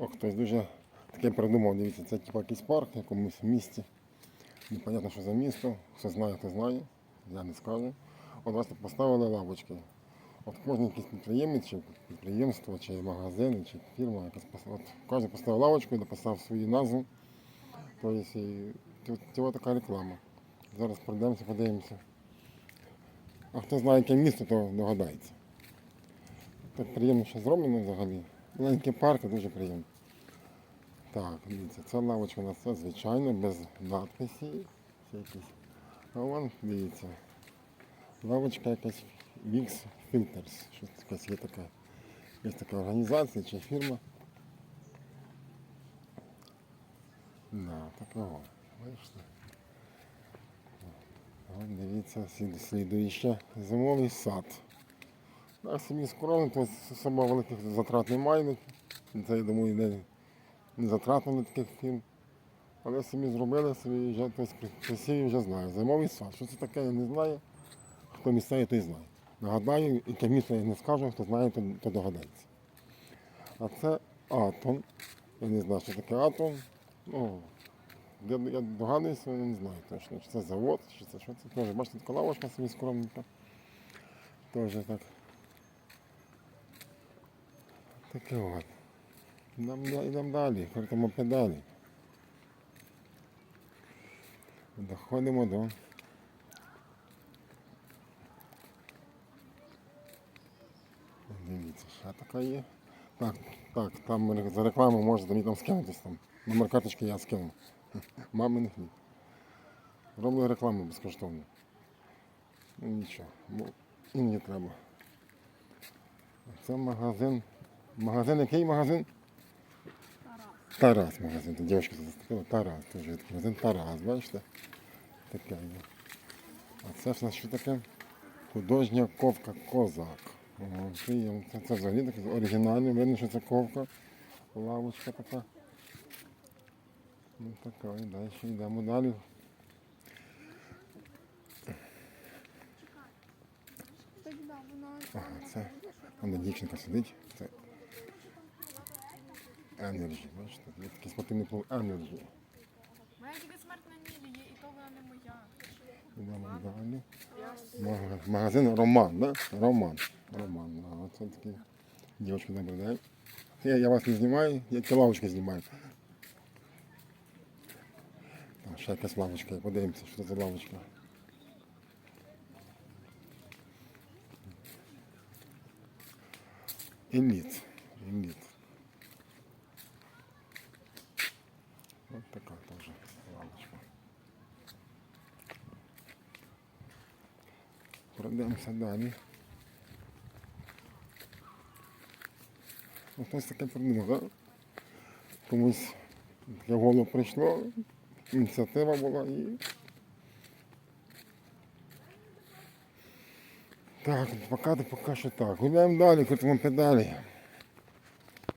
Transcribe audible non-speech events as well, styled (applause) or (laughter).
О, хтось дуже таке придумав, дивіться, це типу якийсь парк в якомусь місті. Непонятно, що за місто. Хто знає, хто знає, я не скажу. От власне поставили лавочки. От кожен якийсь підприємець, чи підприємство, чи магазин, чи фірма, якась от кожен поставив лавочку і написав свою назву. Тобто, от така реклама. Зараз пройдемося, подивимося. А хто знає, яке місто, то догадається. Так приємно, що зроблено взагалі. Маленький парк, дуже приємно. Так, дивіться, ця лавочка у нас звичайно, без якісь. А вон, дивіться. Лавочка якась Vix Filters. Щось якась є така. Є така організація чи фірма. Да, такого. Бачите? От дивіться, слід- слідуюче. Зимовий сад. Да, собі скромно, то особо великих затрат немає. Це, я думаю, не, не затратно на таких фірм. Але самі зробили, собі вже тобто, красиві вже знаю. Зимовий сад. Що це таке, я не знаю. Хто місцевий, той знає. Нагадаю, яке місто я не скажу, хто знає, то, то догадається. А це атом. Я не знаю, що таке атом. Ну, я, догадуюся, але не знаю точно, чи це завод, чи це що це. Теж, бачите, така лавочка собі скромненька. Теж так. Таке от. Да- йдемо далі, крутимо педалі. Доходимо до. Дивіться, ще така є. Так, так, там за рекламу можете мені там скинутись там. Номер карточки я скину. (laughs) Маминих ні. Роблю рекламу безкоштовно. Ну нічого, бо і мені треба. Це магазин. Магазин, який магазин? Тарас магазин. Дівчинка заступила. Тарас. Теж такий магазин Тарас, бачите? Таке. А це ж нас що таке? Художня ковка козак. Приємно. Це, це взагалі таке оригінальне, видно, що це ковка. Лавочка така. Ну така, і далі йдемо далі. Ага, це вона дівчинка сидить. Це Energy, бачите? Є такий спортивний клуб Energy. Моя тільки смертна Нілі є, і то вона не моя. Йдемо далі. Мага- Магазин Роман, да? Роман. Роман, да. Оце такий. Дівчинка, добрий день. Я, я вас не знімаю, я ці лавочки знімаю. Там ще якась лавочка, є. подивимося, що це за лавочка. Еліт. Еліт. Ось така теж лавочка. Пройдемося далі. Хтось таке придумав, так? Комусь таке голову прийшло, ініціатива була і. Так, поки, поки що так. Гуляємо далі, крутимо педалі.